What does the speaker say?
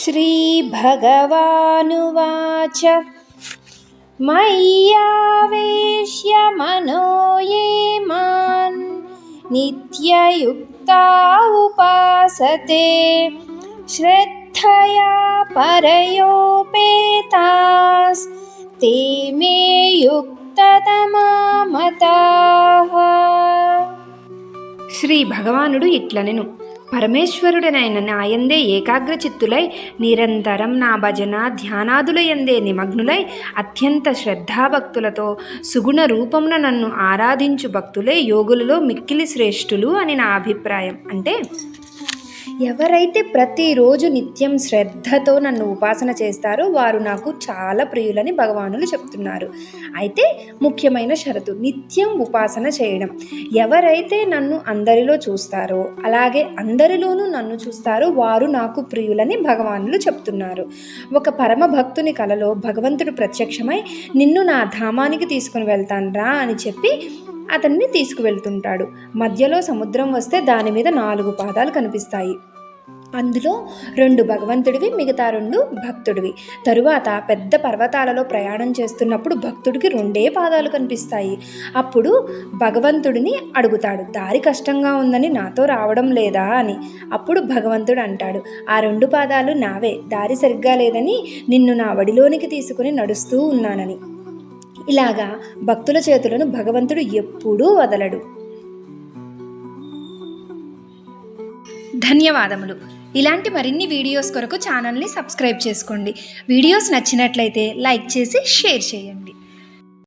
श्रीभगवानुवाच मय्यावेश्य मनो ये मान् नित्ययुक्ता उपासते श्रद्धया परयोपेतास्ते मे युक्ततमा मताः శ్రీ భగవానుడు ఇట్లనెను పరమేశ్వరుడనైన నాయందే ఏకాగ్రచిత్తులై నిరంతరం నా భజన ధ్యానాదులయందే నిమగ్నులై అత్యంత శ్రద్ధాభక్తులతో సుగుణ రూపమున నన్ను ఆరాధించు భక్తులే యోగులలో మిక్కిలి శ్రేష్ఠులు అని నా అభిప్రాయం. అంటే ఎవరైతే ప్రతిరోజు నిత్యం శ్రద్ధతో నన్ను ఉపాసన చేస్తారో వారు నాకు చాలా ప్రియులని భగవానులు చెప్తున్నారు. అయితే ముఖ్యమైన షరతు నిత్యం ఉపాసన చేయడం. ఎవరైతే నన్ను అందరిలో చూస్తారో అలాగే అందరిలోనూ నన్ను చూస్తారో వారు నాకు ప్రియులని భగవానులు చెప్తున్నారు. ఒక పరమ భక్తుని కలలో భగవంతుడు ప్రత్యక్షమై నిన్ను నా ధామానికి తీసుకుని వెళ్తాను రా అని చెప్పి అతన్ని తీసుకువెళ్తుంటాడు. మధ్యలో సముద్రం వస్తే దాని మీద నాలుగు పాదాలు కనిపిస్తాయి. అందులో రెండు భగవంతుడివి మిగతా రెండు భక్తుడివి. తరువాత పెద్ద పర్వతాలలో ప్రయాణం చేస్తున్నప్పుడు భక్తుడికి రెండే పాదాలు కనిపిస్తాయి. అప్పుడు భగవంతుడిని అడుగుతాడు దారి కష్టంగా ఉందని నాతో రావడం లేదా? అని. అప్పుడు భగవంతుడు అంటాడు ఆ రెండు పాదాలు నావే దారి సరిగ్గా లేదని నిన్ను నా వడిలోనికి తీసుకుని నడుస్తూ ఉన్నానని. ఇలాగా భక్తుల చేతులను భగవంతుడు ఎప్పుడూ వదలడు. ధన్యవాదములు. ఇలాంటి మరిన్ని వీడియోస్ కొరకు ఛానల్ని సబ్స్క్రైబ్ చేసుకోండి. వీడియోస్ నచ్చినట్లయితే లైక్ చేసి షేర్ చేయండి.